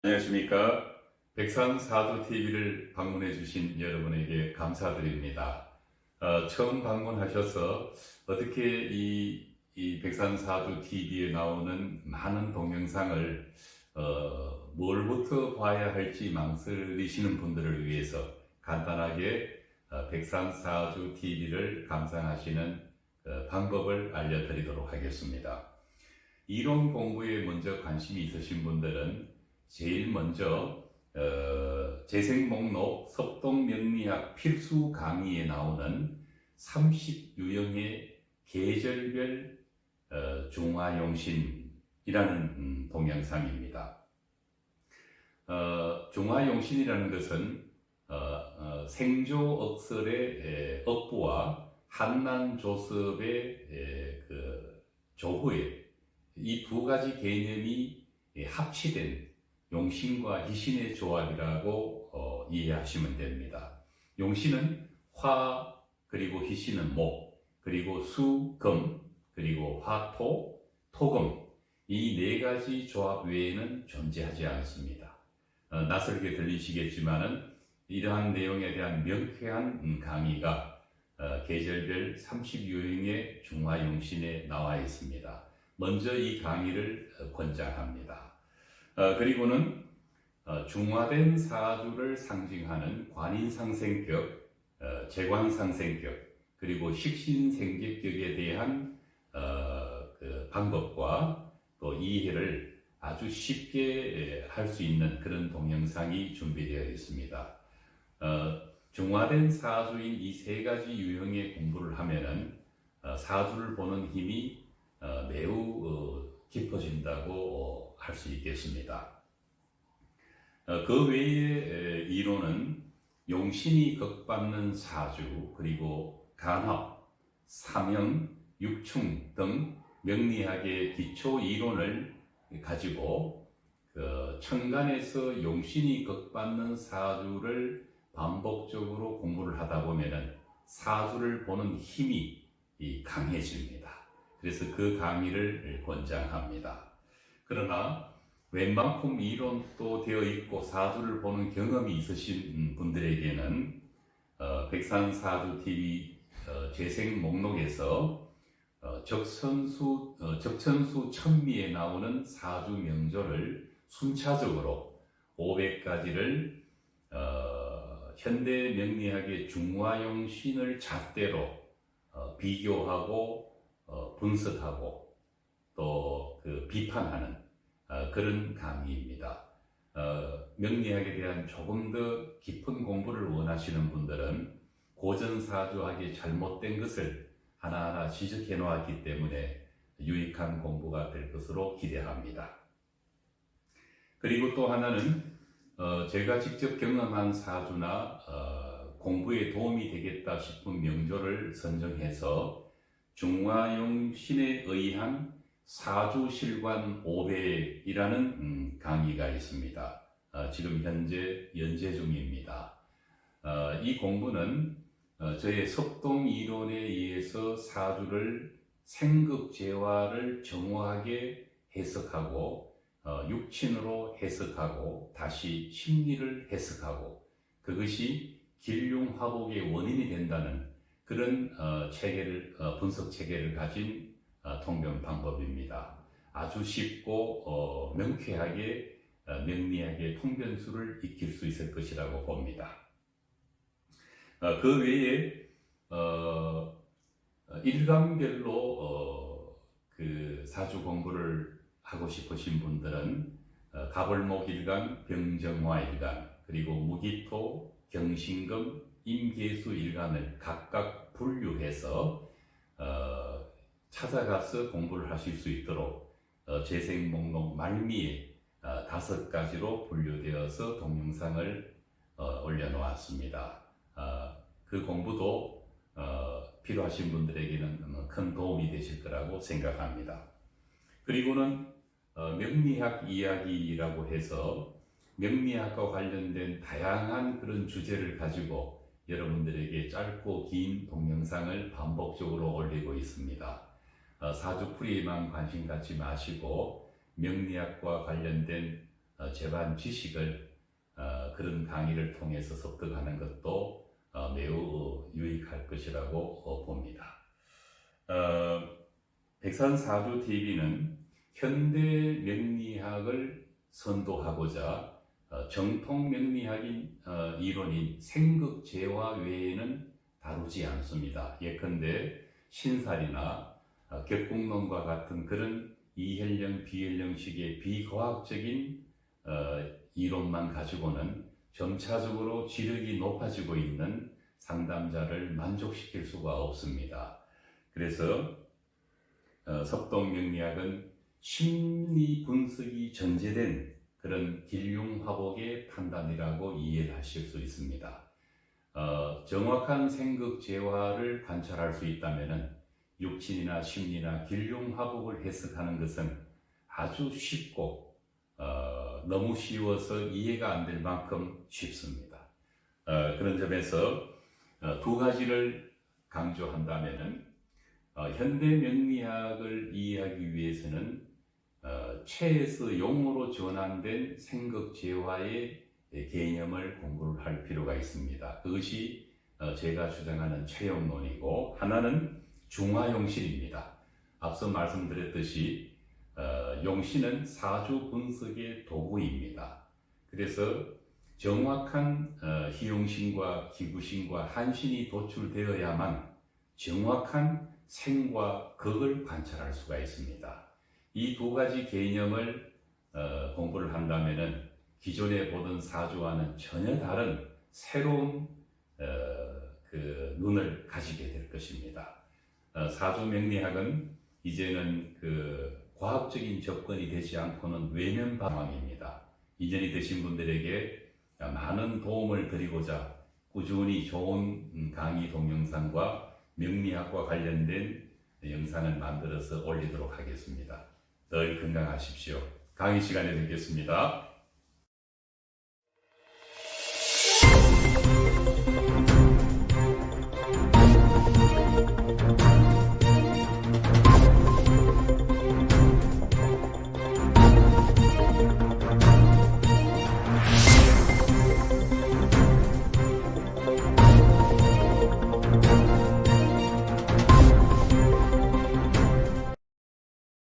안녕하십니까. 백산사주TV를 방문해 주신 여러분에게 감사드립니다. 어, 처음 방문하셔서 어떻게 이, 이 백산사주TV에 나오는 많은 동영상을 어, 뭘부터 봐야 할지 망설이시는 분들을 위해서 간단하게 어, 백산사주TV를 감상하시는 어, 방법을 알려드리도록 하겠습니다. 이론 공부에 먼저 관심이 있으신 분들은 제일 먼저 어, 재생 목록 섭동 명리학 필수 강의에 나오는 30유형의 계절별 어, 중화용신이라는 음, 동영상입니다. 어, 중화용신이라는 것은 어, 어, 생조억설의 에, 억부와 한난조섭의 에, 그 조후의 이 두 가지 개념이 예, 합치된 용신과 희신의 조합이라고 어, 이해하시면 됩니다. 용신은 화 그리고 희신은 목 그리고 수, 금 그리고 화토, 토금 이 네 가지 조합 외에는 존재하지 않습니다. 어, 낯설게 들리시겠지만은 이러한 내용에 대한 명쾌한 음, 강의가 어, 계절별 30유형의 중화용신에 나와 있습니다. 먼저 이 강의를 어, 권장합니다. 어, 그리고는 어, 중화된 사주를 상징하는 관인상생격, 어, 재관상생격, 그리고 식신생계격에 대한 어, 그 방법과 또 이해를 아주 쉽게 할 수 있는 그런 동영상이 준비되어 있습니다. 어, 중화된 사주인 이 세 가지 유형의 공부를 하면은 어, 사주를 보는 힘이 어, 매우 어, 깊어진다고 할 수 있겠습니다. 어, 그 외의 에, 이론은 용신이 극받는 사주 그리고 간합, 삼형, 육충 등 명리학의 기초 이론을 가지고 그 천간에서 용신이 극받는 사주를 반복적으로 공부를 하다 보면은 사주를 보는 힘이 이 강해집니다. 그래서 그 강의를 권장합니다. 그러나 웬만큼 이론도 되어 있고 사주를 보는 경험이 있으신 분들에게는 어, 백산사주 TV 어, 재생 목록에서 어, 적천수 어, 적천수 천미에 나오는 사주 명조를 순차적으로 500가지를 어, 현대 명리학의 중화용 신을 잣대로 어, 비교하고 어, 분석하고 또 그 비판하는 어, 그런 강의입니다. 어, 명리학에 대한 조금 더 깊은 공부를 원하시는 분들은 고전사주학의 잘못된 것을 하나하나 지적해 놓았기 때문에 유익한 공부가 될 것으로 기대합니다. 그리고 또 하나는 어, 제가 직접 경험한 사주나 어, 공부에 도움이 되겠다 싶은 명조를 선정해서 중화용 신에 의한 사주실관 500이라는 음, 강의가 있습니다. 어, 지금 현재 연재 중입니다. 어, 이 공부는 어, 저의 석동 이론에 의해서 사주를 생극재화를 정확하게 해석하고 어, 육친으로 해석하고 다시 심리를 해석하고 그것이 길흉화복의 원인이 된다는 그런 어, 체계를 어, 분석 체계를 가진 어, 통변 방법입니다. 아주 쉽고 어, 명쾌하게 어, 명리하게 통변수를 익힐 수 있을 것이라고 봅니다. 어, 그 외에 어, 어, 일감별로 어, 그 사주 공부를 하고 싶으신 분들은 어, 가벌목 일간, 병정화 일간, 그리고 무기토, 경신금, 임계수 일간을 각각 분류해서 어, 찾아가서 공부를 하실 수 있도록 어, 재생 목록 말미에 어, 다섯 가지로 분류되어서 동영상을 어, 올려놓았습니다. 어, 그 공부도 어, 필요하신 분들에게는 큰 도움이 되실 거라고 생각합니다. 그리고는 어, 명리학 이야기라고 해서 명리학과 관련된 다양한 그런 주제를 가지고 여러분들에게 짧고 긴 동영상을 반복적으로 올리고 있습니다. 어, 사주풀이에만 관심 갖지 마시고 명리학과 관련된 어, 재반 지식을 어, 그런 강의를 통해서 습득하는 것도 어, 매우 유익할 것이라고 어, 봅니다. 어, 백산사주 TV는 현대 명리학을 선도하고자 어, 정통 명리학인 어, 이론인 생극재화 외에는 다루지 않습니다. 예컨대 신살이나 어, 격국론과 같은 그런 이현령 비현령식의 비과학적인 어, 이론만 가지고는 점차적으로 지력이 높아지고 있는 상담자를 만족시킬 수가 없습니다. 그래서 어, 석동명리학은 심리 분석이 전제된 그런 길흉화복의 판단이라고 이해를 하실 수 있습니다. 어, 정확한 생각 재화를 관찰할 수 있다면 육친이나 심리나 길흉화복을 해석하는 것은 아주 쉽고 어, 너무 쉬워서 이해가 안 될 만큼 쉽습니다. 어, 그런 점에서 어, 두 가지를 강조한다면은 어, 현대 명리학을 이해하기 위해서는 어, 최에서 용어로 전환된 생각 재화의 개념을 공부를 할 필요가 있습니다. 그것이 어, 제가 주장하는 최영론이고 하나는 중화용신입니다. 앞서 말씀드렸듯이 어, 용신은 사주 분석의 도구입니다. 그래서 정확한 어, 희용신과 기구신과 한신이 도출되어야만 정확한 생과 극을 관찰할 수가 있습니다. 이 두 가지 개념을 어, 공부를 한다면은 기존에 보던 사주와는 전혀 다른 새로운 어, 그 눈을 가지게 될 것입니다. 어, 사주 명리학은 이제는 그 과학적인 접근이 되지 않고는 외면 방황입니다. 이전이 되신 분들에게 많은 도움을 드리고자 꾸준히 좋은 음, 강의 동영상과 명리학과 관련된 영상을 만들어서 올리도록 하겠습니다. 늘 건강하십시오. 강의 시간에 뵙겠습니다.